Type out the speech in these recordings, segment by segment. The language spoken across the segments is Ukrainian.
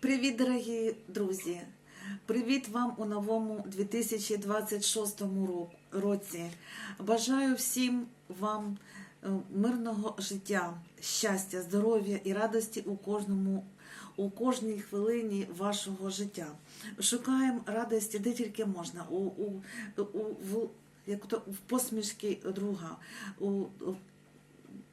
Привіт, дорогі друзі! Привіт вам у новому 2026 році. Бажаю всім вам е, мирного життя, щастя, здоров'я і радості у кожному. У кожній хвилині вашого життя шукаємо радості де тільки можна, у, у, у, в, як то, в посмішки друга, у,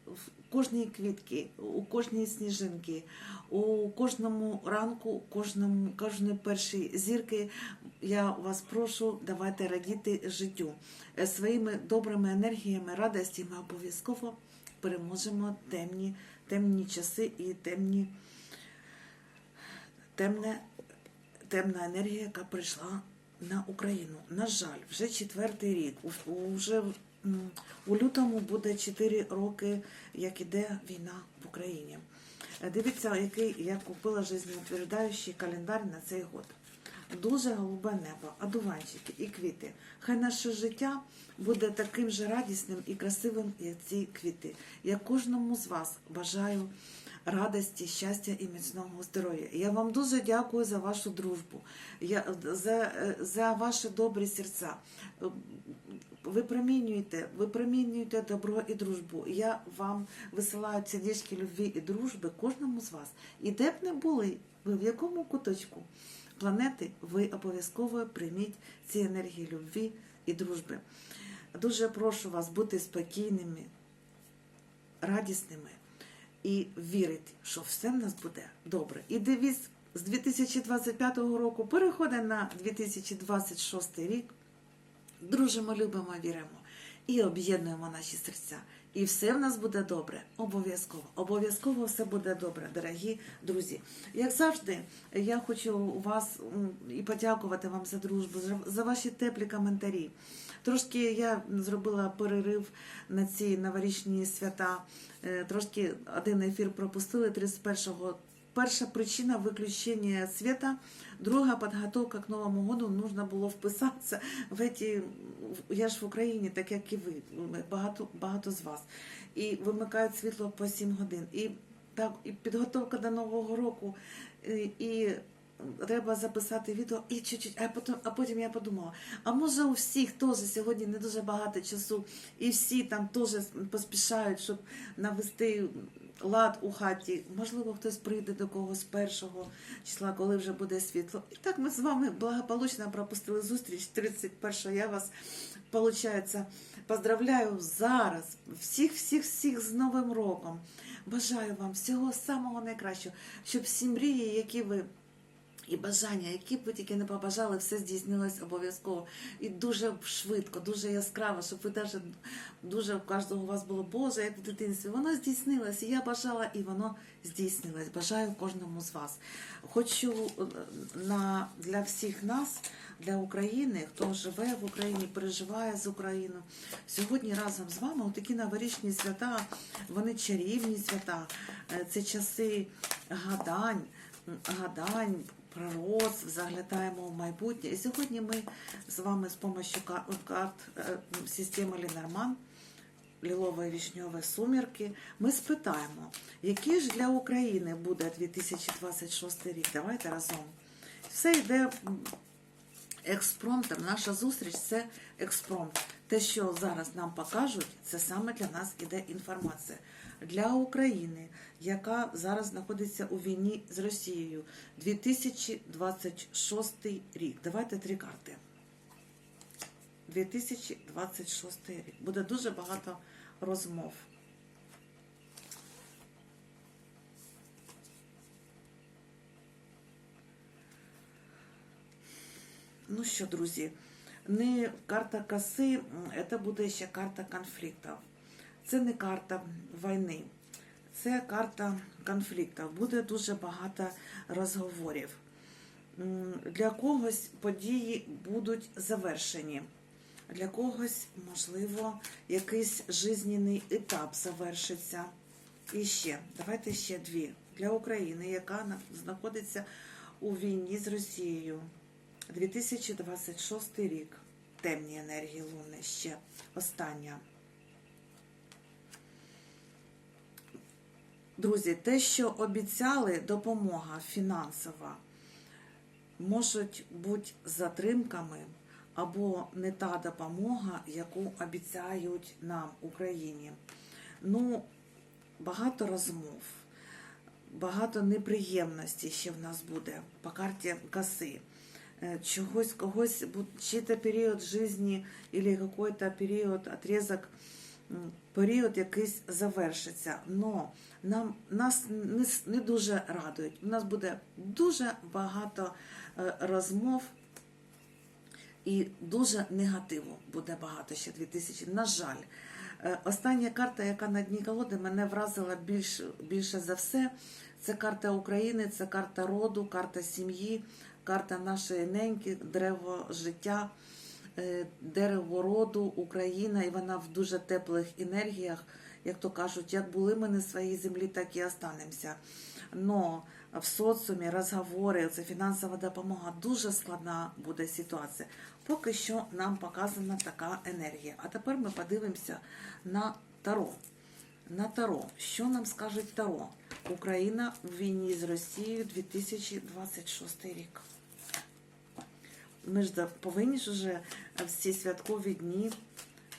в кожній квітки, у кожній сніжинки, у кожному ранку, кожному, кожної першій зірки. Я вас прошу, давайте радіти життю. Е, Своїми добрими енергіями, радості ми обов'язково переможемо темні, темні часи і темні, темне, темна енергія, яка прийшла на Україну. На жаль, вже четвертий рік. Вже у лютому буде 4 роки, як іде війна в Україні. Е, Дивіться, який я купила жизнеутверждаючий календар на цей год. Дуже голубе небо, одуванчики і квіти. Хай наше життя буде таким же радісним і красивим, як ці квіти. Я кожному з вас бажаю радості, щастя і міцного здоров'я. Я вам дуже дякую за вашу дружбу, за, е, за ваші добрі серця. Е, Випромінюйте, випромінюйте добро і дружбу. Я вам висилаю сердечки любві і дружби кожному з вас. І де б не були, ви в якому куточку планети, ви обов'язково прийміть ці енергії любві і дружби. Дуже прошу вас бути спокійними, радісними і вірити, що все в нас буде добре. І девіз з 2025 року переходить на 2026 рік. Дружимо, любимо, віримо і об'єднуємо наші серця. І все в нас буде добре. Обов'язково. Обов'язково все буде добре, дорогі друзі. Як завжди, я хочу у вас і подякувати вам за дружбу, за- ваші теплі коментарі. Трошки я зробила перерив на ці новорічні свята. Е, Трошки один ефір пропустили 31-го. Перша причина виключення света, друга підготовка к Новому году. Нужно було вписатися в эти, я ж в Україні, так як і ви, багато, багато з вас. І вимикають світло по 7 годин. І так, і підготовка до Нового року, і, і треба записати відео, і чуть-чуть, а потім, а потім я подумала, а може у всіх теж сьогодні не дуже багато часу, і всі там теж поспішають, щоб навести лад у хаті. Можливо, хтось прийде до когось першого числа, коли вже буде світло. І так ми з вами благополучно пропустили зустріч 31-го. Я вас, виходить, поздравляю зараз. Всіх, всіх, всіх з Новим роком. Бажаю вам всього самого найкращого, щоб всі мрії, які ви. І бажання, які б ви тільки не побажали, все здійснилось обов'язково. І дуже швидко, дуже яскраво, щоб ви навіть дуже у кожного у вас було Боже, як в дитинстві. Воно здійснилось. І я бажала, і воно здійснилось. Бажаю кожному з вас. Хочу е, на, для всіх нас, для України, хто живе в Україні, переживає з Україною. Сьогодні разом з вами такі новорічні свята, вони чарівні свята. Е, Це часи гадань, гадань. Пророцтв, заглядаємо в майбутнє. І сьогодні ми з вами з допомогою карт е, системи Ленорман, лілової вішньової сумірки, ми спитаємо, який ж для України буде 2026 рік. Давайте разом. Все йде експромтом. Наша зустріч це експромт. Те, що зараз нам покажуть, це саме для нас іде інформація. Для України, яка зараз знаходиться у війні з Росією, 2026 рік. Давайте три карти. 2026 рік. Буде дуже багато розмов. Ну що, друзі, не карта коси, це буде ще карта конфліктів. Це не карта війни, це карта конфліктів. Буде дуже багато розговорів. Для когось події будуть завершені, для когось, можливо, якийсь жизненний етап завершиться. І ще, давайте ще дві. Для України, яка знаходиться у війні з Росією. 2026 рік. Темні енергії Луни ще остання. Друзі, те, що обіцяли, допомога фінансова, можуть бути затримками або не та допомога, яку обіцяють нам, Україні. Ну, багато розмов, багато неприємностей ще в нас буде по карті коси. Е, Чогось, когось, чий-то період житті, або якийсь період, отрезок, м, період якийсь завершиться. Но нам нас не, не дуже радують. У нас буде дуже багато е, розмов і дуже негативу буде багато ще 2000. На жаль, Е, остання карта, яка на дні колоди, мене вразила більш, більше за все. Це карта України, це карта роду, карта сім'ї, карта нашої неньки, дерево життя, е, дерево роду, Україна, і вона в дуже теплих енергіях. Як то кажуть, як були ми на своїй землі, так і останемося. Но в соціумі розговори, це фінансова допомога, дуже складна буде ситуація. Поки що нам показана така енергія. А тепер ми подивимося на Таро. На Таро. Що нам скаже Таро? Україна в війні з Росією 2026 рік. Ми ж повинні ж уже в ці святкові дні,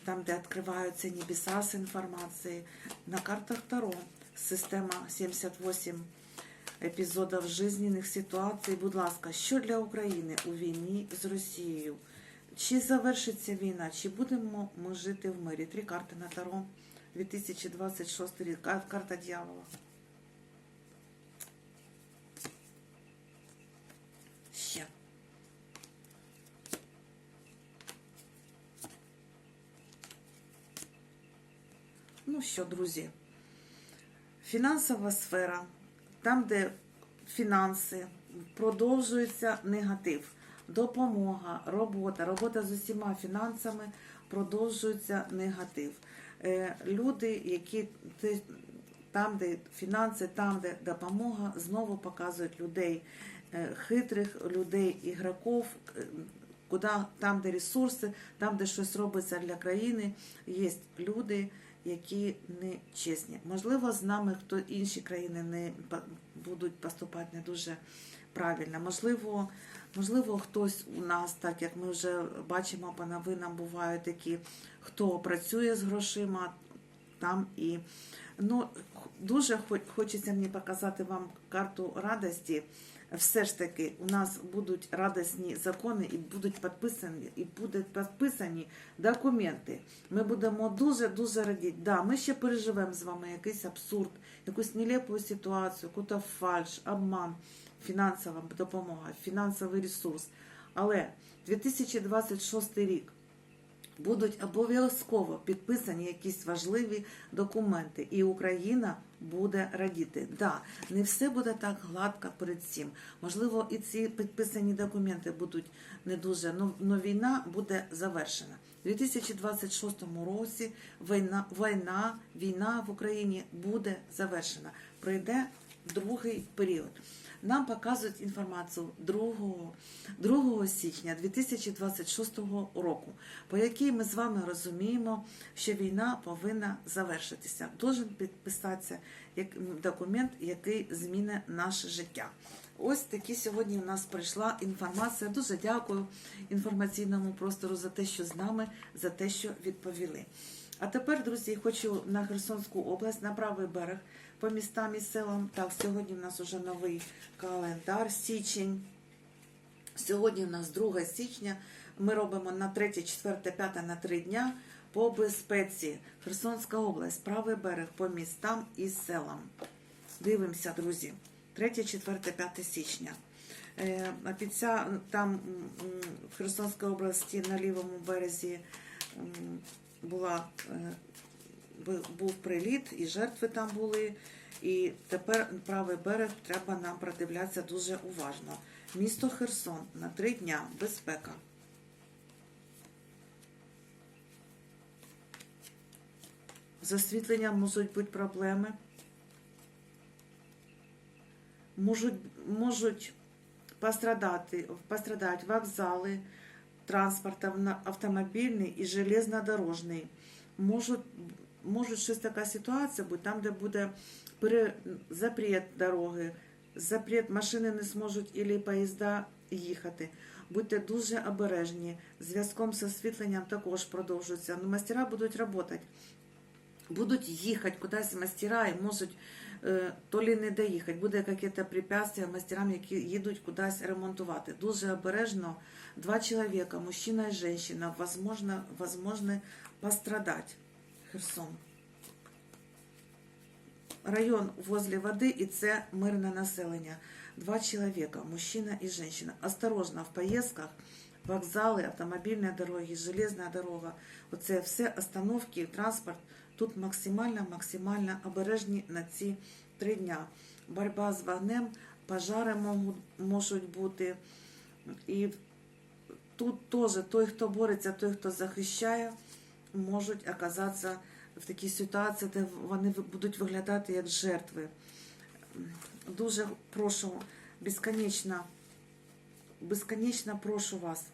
там, де відкриваються небеса з інформацією, на картах Таро, система 78 епізодів жизненних ситуацій. Будь ласка, що для України у війні з Росією? Чи завершиться війна, чи будемо ми жити в мирі? Три карти на Таро 2026 рік. Кар- Карта дьявола. Ще. Ну що, друзі, фінансова сфера, там, де фінанси, продовжується негатив. Допомога, робота, робота з усіма фінансами продовжується негатив. Е, Люди, які там, де фінанси, там, де допомога, знову показують людей е, хитрих, людей, ігроків, е, куди там, де ресурси, там, де щось робиться для країни, є люди, які не чесні. Можливо, з нами хто інші країни не будуть поступати не дуже правильно. Можливо, можливо, хтось у нас, так як ми вже бачимо по новинам, бувають такі, хто працює з грошима там і ну дуже хо- хочеться мені показати вам карту радості. Все ж таки, у нас будуть радісні закони і будуть підписані, і будуть підписані документи. Ми будемо дуже дуже радіти. Да, ми ще переживемо з вами якийсь абсурд, якусь нелепу ситуацію, якусь фальш, обман, фінансова допомога, фінансовий ресурс. Але 2026 рік будуть обов'язково підписані якісь важливі документи, і Україна буде радіти. Да, не все буде так гладко перед цим. Можливо, і ці підписані документи будуть не дуже, але війна буде завершена. У 2026 році війна, війна, війна в Україні буде завершена. Пройде другий період. Нам показують інформацію 2, 2 січня 2026 року, по якій ми з вами розуміємо, що війна повинна завершитися. Должен підписатися документ, який змінить наше життя. Ось такі сьогодні у нас прийшла інформація. Дуже дякую інформаційному простору за те, що з нами, за те, що відповіли. А тепер, друзі, хочу на Херсонську область, на правий берег по містам і селам. Так, сьогодні в нас уже новий календар, січень. Сьогодні у нас 2 січня. Ми робимо на 3, 4, 5 на 3 дня по безпеці. Херсонська область, правий берег по містам і селам. Дивимося, друзі. 3, 4, 5 січня. Е, Обіця, там в Херсонській області на лівому березі була, е, був приліт, і жертви там були. І тепер правий берег треба нам продивлятися дуже уважно. Місто Херсон на три дня безпека. З освітленням можуть бути проблеми. Можуть, можуть пострадати, пострадати вокзали, транспорт автомобільний і железнодорожний. Можуть може щось така ситуація бути, там, де буде пере... запрет дороги, запрет машини не зможуть і поїзда їхати. Будьте дуже обережні. Зв'язком з освітленням також продовжується. Ну, мастера будуть працювати. Будуть їхати кудись мастера і можуть е, то лі не доїхати. Буде якесь препятствие мастерам, які їдуть кудись ремонтувати. Дуже обережно. Два чоловіка, мужчина і жінка, возможно, пострадать. Херсон. Район возле води і це мирне населення. Два чоловіка, мужчина і жінка. Осторожно в поїздках, вокзали, автомобільні дороги, железна дорога. Оце все остановки, транспорт. Тут максимально, максимально обережні на ці три дня. Боротьба з вогнем, пожари можуть бути. І тут теж той, хто бореться, той, хто захищає, можуть оказатися в такій ситуації, де вони будуть виглядати як жертви. Дуже прошу, безконечно, безконечно прошу вас,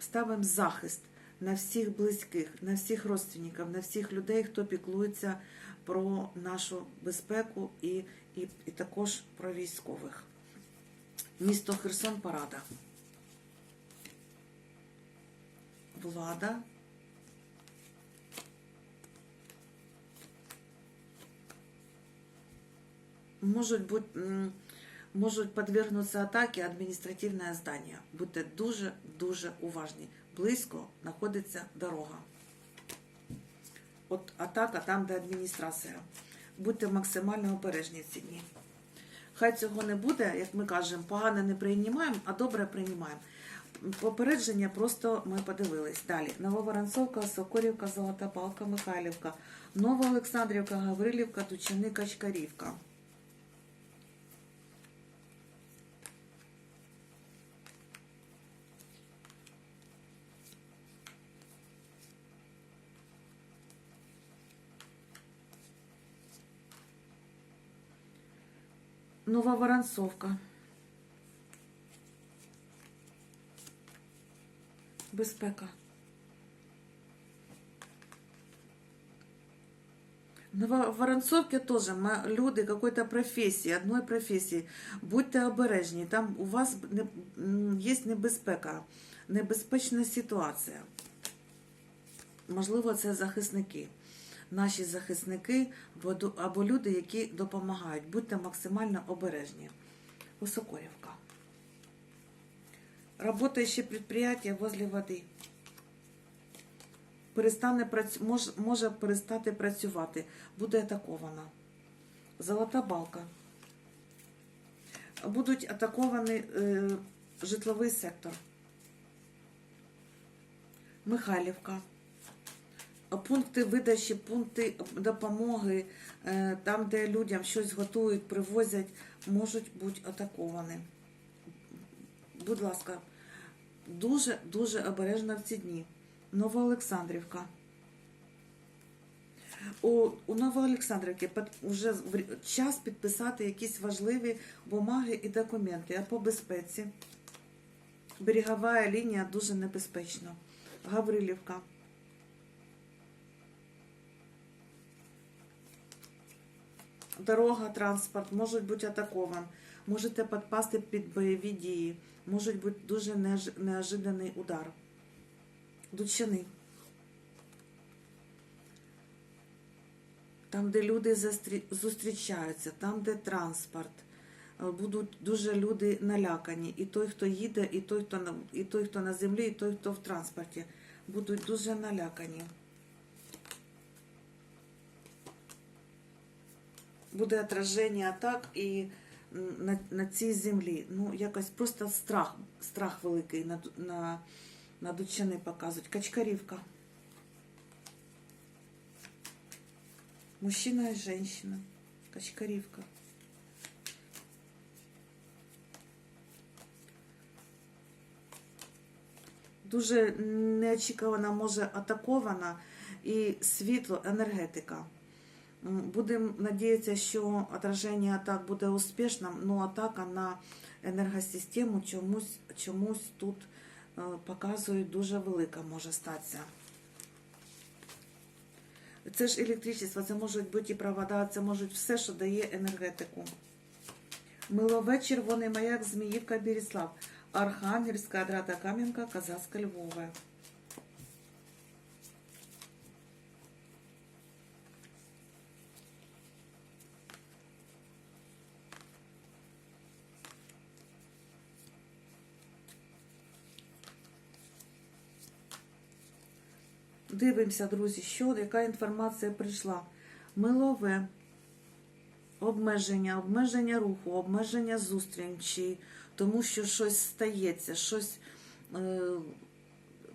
ставимо захист на всіх близьких, на всіх родственників, на всіх людей, хто піклується про нашу безпеку і, і, і також про військових. Місто Херсон Парада. Влада. Можуть бути, можуть подвергнутися атаки адміністративне здання. Будьте дуже-дуже уважні. Близько знаходиться дорога. От атака там, де адміністрація. Будьте максимально обережні в ці дні. Хай цього не буде, як ми кажемо, погано не приймаємо, а добре приймаємо. Попередження просто ми подивились. Далі. Нововоронцовка, Сокорівка, Золота Палка, Михайлівка, Нова Олександрівка, Гаврилівка, Тучани, Качкарівка. Нова Воронцовка. Безпека. На Воронцовке тоже люди какой-то професії, одної професії. Будьте обережні, там у вас є небезпека, небезпечна ситуація. Можливо, це захисники. Наші захисники або люди, які допомагають. Будьте максимально обережні. Високорівка. Работающее предприятие возле води. Перестане працю... може, може перестати працювати. Буде атакована. Золота балка. Будуть атакований е, житловий сектор. Михайлівка. Пункти видачі, пункти допомоги, е, там, де людям щось готують, привозять, можуть бути атаковані. Будь ласка, дуже дуже обережно в ці дні. Новоолександрівка. У, у Новоолександрівки вже час підписати якісь важливі бумаги і документи. А по безпеці. Берегова лінія дуже небезпечна. Гаврилівка. Дорога, транспорт можуть бути атаковані. Можете підпасти під бойові дії. Може бути дуже неж- неожиданий удар. Дучани. Там, де люди зустрічаються, там, де транспорт. Е, Будуть дуже люди налякані. І той, хто їде, і той, хто на, і той, хто на землі, і той, хто в транспорті. Будуть дуже налякані. Буде отраження атак і на, на цій землі. Ну, якось просто страх, страх великий на, ду- на, на Дучани показують. Качкарівка. Мужчина і жінка. Качкарівка. Дуже неочікувано може атакована і світло, енергетика. М, Будемо надіятися, що отраження атак буде успішним, але атака на енергосистему чомусь, чомусь тут е, показують дуже велика може статися. Це ж електричество, це можуть бути і провода, це можуть все, що дає енергетику. Милове, червоний маяк, Зміївка, Беріслав, Архангельська, Адрата Кам'янка, Казацька, Львове. Дивимося, друзі, що, яка інформація прийшла. Милове, обмеження, обмеження руху, обмеження зустрічі, тому що щось стається, щось. Е,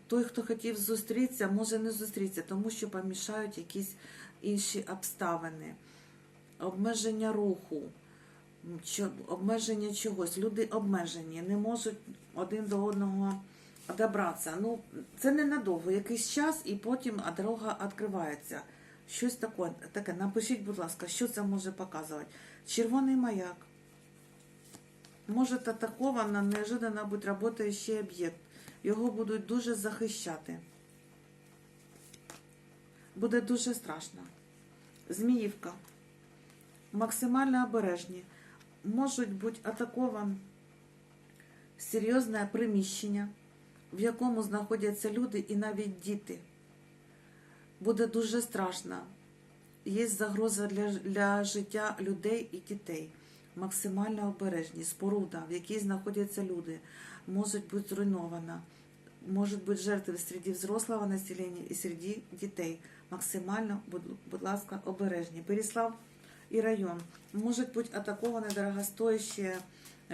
той, хто хотів зустрітися, може не зустрітися, тому що помішають якісь інші обставини. Обмеження руху, обмеження чогось. Люди обмежені, не можуть один до одного добратися. Ну, це ненадовго, якийсь час, і потім дорога відкривається. Щось таке, таке. Напишіть, будь ласка, що це може показувати. Червоний маяк. Может атаковано неожиданно бути работающий об'єкт. Його будуть дуже захищати. Буде дуже страшно. Зміївка. Максимально обережні. Можуть бути атаковано серйозне приміщення, в якому знаходяться люди і навіть діти. Буде дуже страшно. Є загроза для, для життя людей і дітей. Максимально обережні. Споруда, в якій знаходяться люди, може бути зруйнована. Можуть бути жертви серед взрослого населення і серед дітей. Максимально, будь, ласка, обережні. Переслав и район. Может быть атаковано дорогостоящее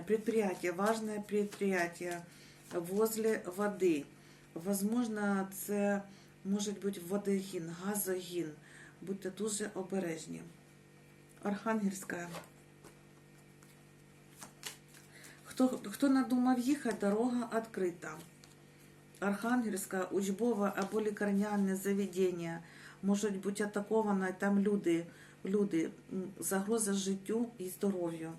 предприятие, важное предприятие возле воды. Возможно, це може бути водогін, газогін. Будьте дуже обережні. Архангельська. Хто, хто надумав їхати, дорога відкрита. Архангельська, учбове або лікарняне заведення можуть бути атаковано, там люди, люди, загроза життю і здоров'ю.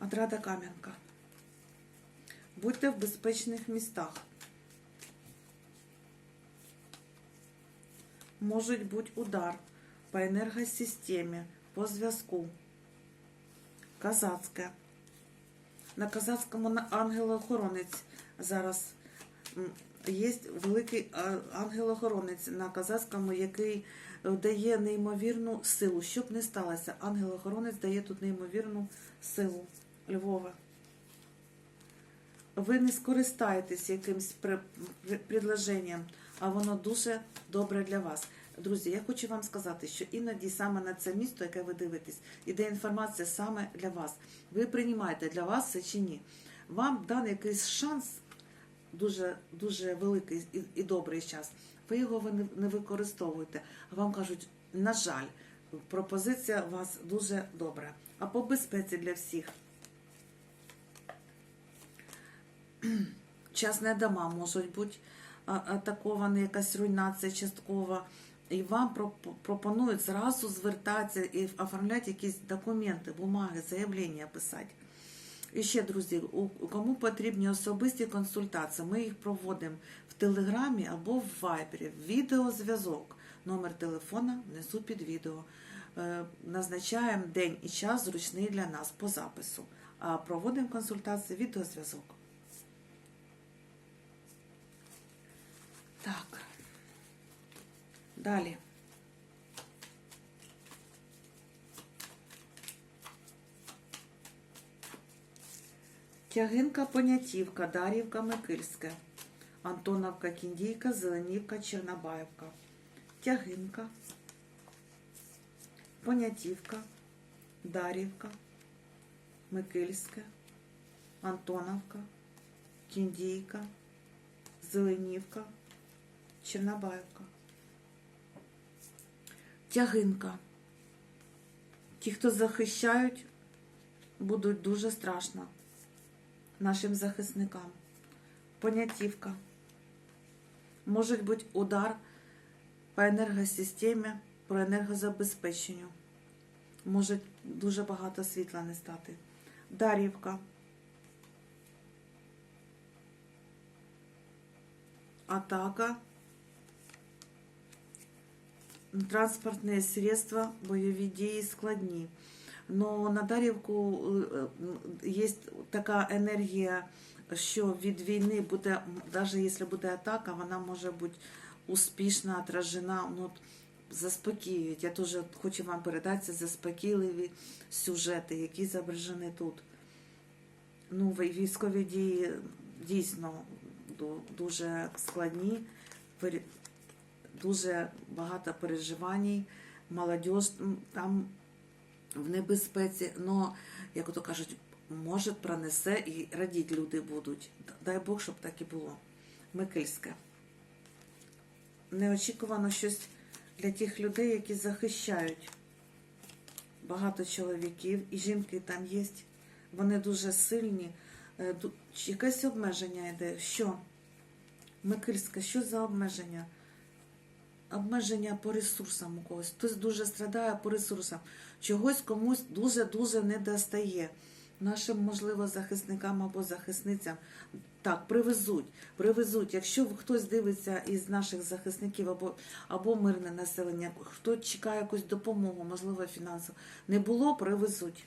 Отрада Кам'янка. Будьте в безпечних містах. Може бути удар по енергосистемі, по зв'язку. Казацьке. На казацькому ангел-охоронець зараз є великий ангел-охоронець на казацькому, який дає неймовірну силу. Щоб не сталося, ангел-охоронець дає тут неймовірну силу. Львова. Ви не скористаєтесь якимсь предложенням, а воно дуже добре для вас. Друзі, я хочу вам сказати, що іноді саме на це місто, яке ви дивитесь, іде інформація саме для вас. Ви приймаєте для вас це чи ні. Вам даний якийсь шанс дуже, дуже великий і, добрий час. Ви його не, не використовуєте. А вам кажуть, на жаль, пропозиція у вас дуже добра. А по безпеці для всіх. Частні дома можуть бути атаковані, якась руйнація часткова. І вам пропонують зразу звертатися і оформляти якісь документи, бумаги, заявлення писати. І ще, друзі, кому потрібні особисті консультації, ми їх проводимо в Телеграмі або в Вайбері. Відеозв'язок. Номер телефона внизу під відео. Е, Назначаємо день і час зручний для нас по запису. А проводимо консультації, відеозв'язок. Так. Далі. Тягинка, Понятівка, Дарівка, Микильське, Антоновка, Кіндійка, Зеленівка, Чернобаївка. Тягинка, Понятівка, Дарівка, Микильське, Антоновка, Кіндійка, Зеленівка, Чернобаївка. Тягинка. Ті, хто захищають, будуть дуже страшно нашим захисникам. Понятівка. Може бути удар по енергосистемі, по енергозабезпеченню. Може дуже багато світла не стати. Дарівка. Атака транспортні средства, бойові дії складні. Но на Дарівку є така енергія, що від війни буде, навіть якщо буде атака, вона може бути успішно отражена. Ну, заспокіюють. Я теж хочу вам передати заспокійливі сюжети, які зображені тут. Ну, військові дії дійсно дуже складні, дуже багато переживань, молодь там в небезпеці, но, як то кажуть, може пронесе і радіть люди будуть. Дай Бог, щоб так і було. Микильське. Неочікувано щось для тих людей, які захищають. Багато чоловіків і жінки там є. Вони дуже сильні. Е, Якесь обмеження йде. Що? Микильська, що за обмеження? Обмеження по ресурсам у когось. Хтось дуже страдає по ресурсам. Чогось комусь дуже-дуже не достає. Нашим, можливо, захисникам або захисницям так, привезуть, привезуть. Якщо хтось дивиться із наших захисників або, або мирне населення, хто чекає якусь допомогу, можливо, фінансову, не було, привезуть.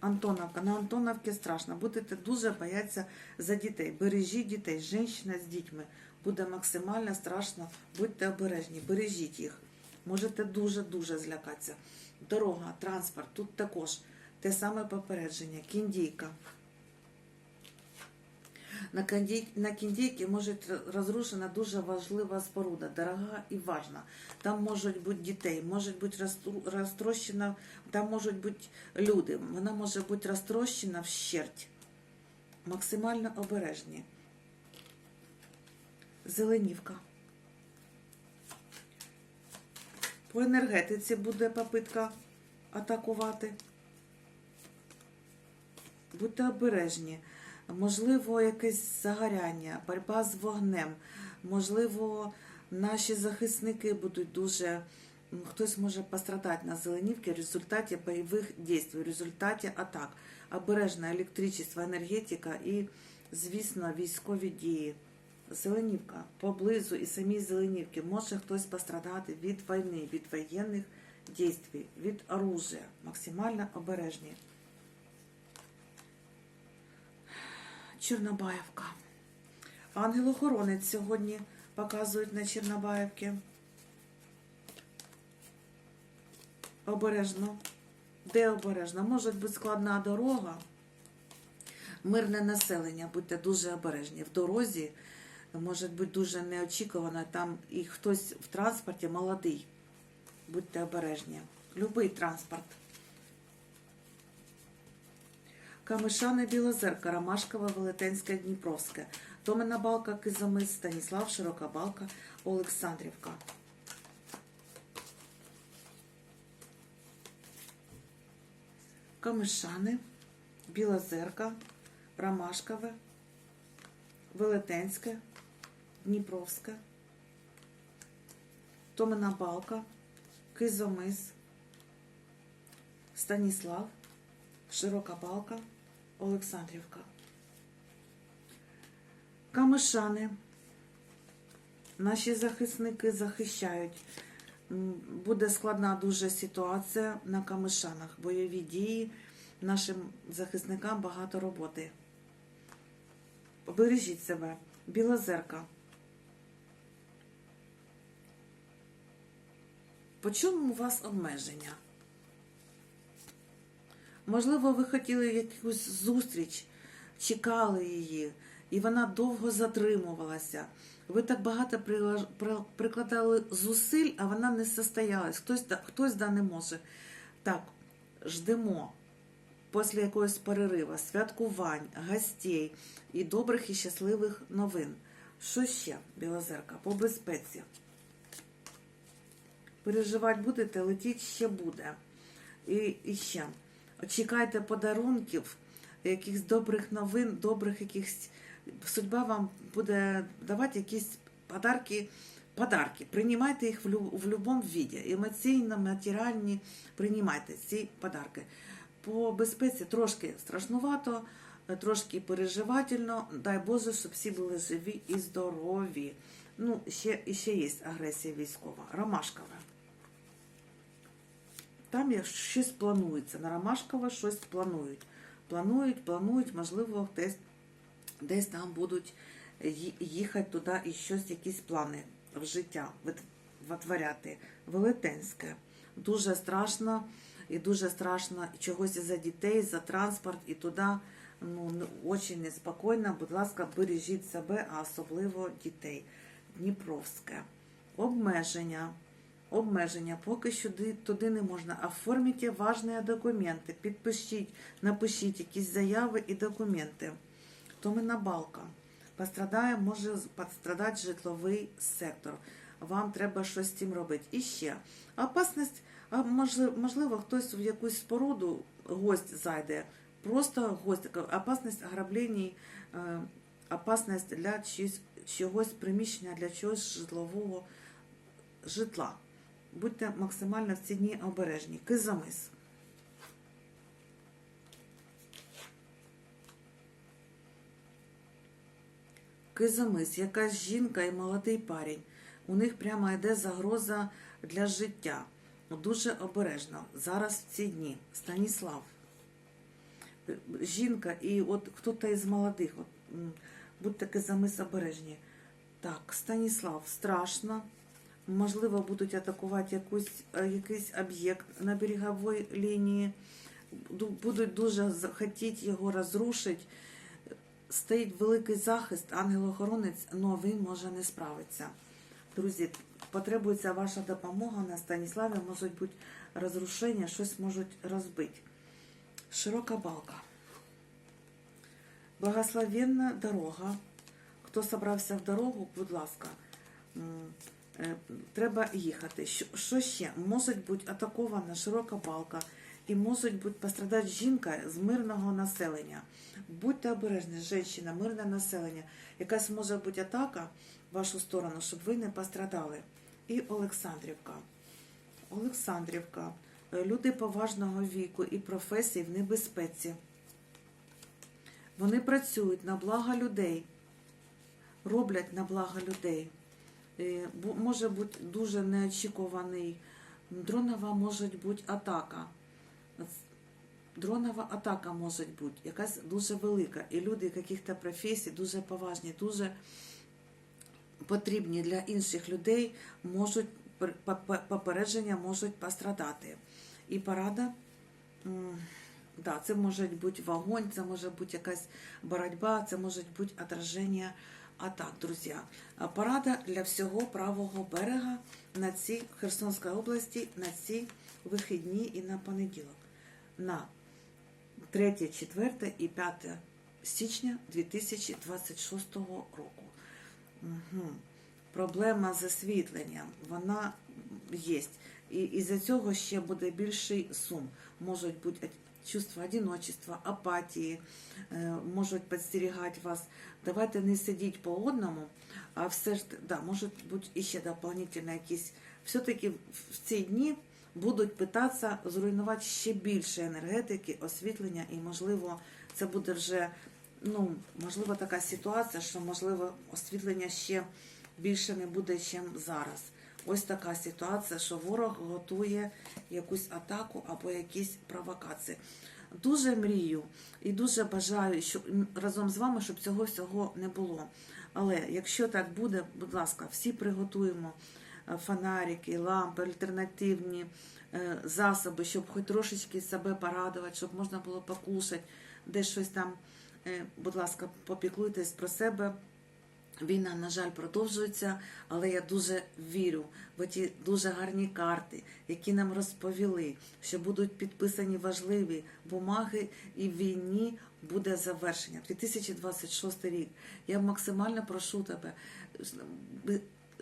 Антоновка, на Антоновці страшно. Будете дуже боятися за дітей. Бережіть дітей, жінка з дітьми. Буде максимально страшно, будьте обережні, бережіть їх. Можете дуже-дуже злякатися. Дорога, транспорт, тут також те саме попередження, кіндійка. На, кіндій, на кіндійці може розрушена дуже важлива споруда, дорога і важна. Там можуть бути дітей, може бути розтрощена, там можуть бути люди. Вона може бути розтрощена вщерть. Максимально обережні. Зеленівка. По енергетиці буде попитка атакувати. Будьте обережні. Можливо, якесь загоряння, боротьба з вогнем. Можливо, наші захисники будуть дуже. Хтось може пострадати на Зеленівці в результаті бойових дій, в результаті атак. Обережна електричество, енергетика і, звісно, військові дії. Зеленівка поблизу і самій Зеленівки може хтось пострадати від війни, від воєнних дій, від оружия. Максимально обережні. Чорнобаївка. Ангел-охоронець сьогодні показують на Чорнобаївці. Обережно. Де обережно? Може бути складна дорога. Мирне населення, будьте дуже обережні. В дорозі може бути дуже неочікувано. Там і хтось в транспорті молодий. Будьте обережні. Любий транспорт. Камишани Білозерка, Ромашкове, Велетенське, Дніпровське, Томина Балка, Кизомис, Станіслав, Широка Балка, Олександрівка. Камишани, Білозерка, Ромашкове, Велетенське, Дніпровське, Томина Балка, Кизомис, Станіслав, Широка Балка, Олександрівка. Камишани. Наші захисники захищають. Буде складна дуже ситуація на камишанах. Бойові дії. Нашим захисникам багато роботи. Бережіть себе. Білозерка. По чому у вас обмеження? Можливо, ви хотіли якусь зустріч, чекали її, і вона довго затримувалася. Ви так багато прикладали зусиль, а вона не состоялась. Хтось, хтось да не може. Так, ждемо після якогось перерива, святкувань, гостей і добрих і щасливих новин. Що ще, Білозерка, по безпеці? Переживати будете, летіть ще буде. І, і ще. Чекайте подарунків, якихось добрих новин, добрих якихось. Судьба вам буде давати якісь подарки. Подарки. Приймайте їх в, будь-якому віді. Емоційно, матеріальні. Приймайте ці подарки. По безпеці трошки страшнувато, трошки переживательно. Дай Боже, щоб всі були живі і здорові. Ну, ще, ще є агресія військова. Ромашкове. Там як щось планується. На Ромашково щось планують. Планують, планують, можливо, десь, десь там будуть їхати туди і щось, якісь плани в життя витворяти. Велетенське. Дуже страшно, і дуже страшно чогось за дітей, за транспорт, і туди ну, дуже неспокійно. Будь ласка, бережіть себе, а особливо дітей. Дніпровське. Обмеження. Обмеження. Поки що туди не можна. Оформіть важні документи. Підпишіть, напишіть якісь заяви і документи. Томина балка. Пострадає, може пострадати житловий сектор. Вам треба щось з цим робити. І ще опасність, а можливо, хтось в якусь споруду гость зайде. Просто гость, опасність ограблень, е, опасність для чогось приміщення, для чогось житлового житла. Будьте максимально в ці дні обережні. Кизамис. Кизамис, якась жінка і молодий парень. У них прямо йде загроза для життя. Дуже обережно. Зараз в ці дні. Станіслав. Жінка і от хто-то із молодих. От, будьте кизамис обережні. Так, Станіслав, страшно. Можливо, будуть атакувати якусь, е, якийсь об'єкт на береговій лінії. Ду- Будуть дуже хотіти його розрушити. Стоїть великий захист, ангел-охоронець, але він може не справитися. Друзі, потребується ваша допомога на Станіславі, можуть бути розрушення, щось можуть розбити. Широка балка. Благословенна дорога. Хто собрався в дорогу, будь ласка, треба їхати. Що, ще? Може бути атакована широка балка і може бути пострадати жінка з мирного населення. Будьте обережні, жінка, мирне населення. Якась може бути атака в вашу сторону, щоб ви не пострадали. І Олександрівка. Олександрівка. Е, Люди поважного віку і професій в небезпеці. Вони працюють на благо людей, роблять на благо людей. Е, Може бути дуже неочікуваний. Дронова може бути атака. Дронова атака може бути якась дуже велика. І люди яких-то професій дуже поважні, дуже потрібні для інших людей, можуть пер- попередження можуть пострадати. І порада. Да, це може бути вогонь, це може бути якась боротьба, це може бути отраження атак, друзі. А Порада для всього правого берега на цій Херсонській області на ці вихідні і на понеділок. На 3, 4 і 5 січня 2026 року. Угу. Проблема з освітленням, вона є. І із-за цього ще буде більший сум. Можуть бути чувство одиночества, апатії, е, можуть підстерігати вас. Давайте не сидіть по одному, а все ж да, можуть бути іще дополнительно якісь. Все-таки в ці дні будуть питатися зруйнувати ще більше енергетики, освітлення, і можливо, це буде вже ну, можливо, така ситуація, що можливо освітлення ще більше не буде, ніж зараз. Ось така ситуація, що ворог готує якусь атаку або якісь провокації. Дуже мрію і дуже бажаю, що м, разом з вами, щоб цього всього не було. Але якщо так буде, будь ласка, всі приготуємо е, фонарики, лампи, альтернативні е, засоби, щоб хоч трошечки себе порадувати, щоб можна було покушати, десь щось там. Е, Будь ласка, попіклуйтесь про себе. Війна, на жаль, продовжується, але я дуже вірю в ті дуже гарні карти, які нам розповіли, що будуть підписані важливі бумаги, і війні буде завершення. 2026 рік. Я максимально прошу тебе,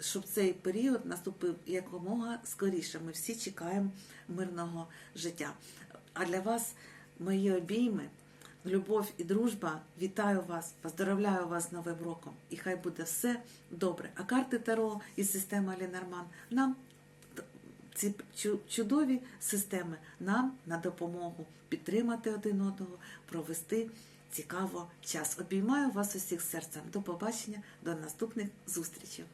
щоб цей період наступив якомога скоріше. Ми всі чекаємо мирного життя. А для вас мої обійми. Любов і дружба, вітаю вас, поздравляю вас з Новим роком, і хай буде все добре. А карти Таро і система Ленорман нам ці чудові системи нам на допомогу підтримати один одного, провести цікаво час. Обіймаю вас усіх серцем. До побачення, до наступних зустрічей.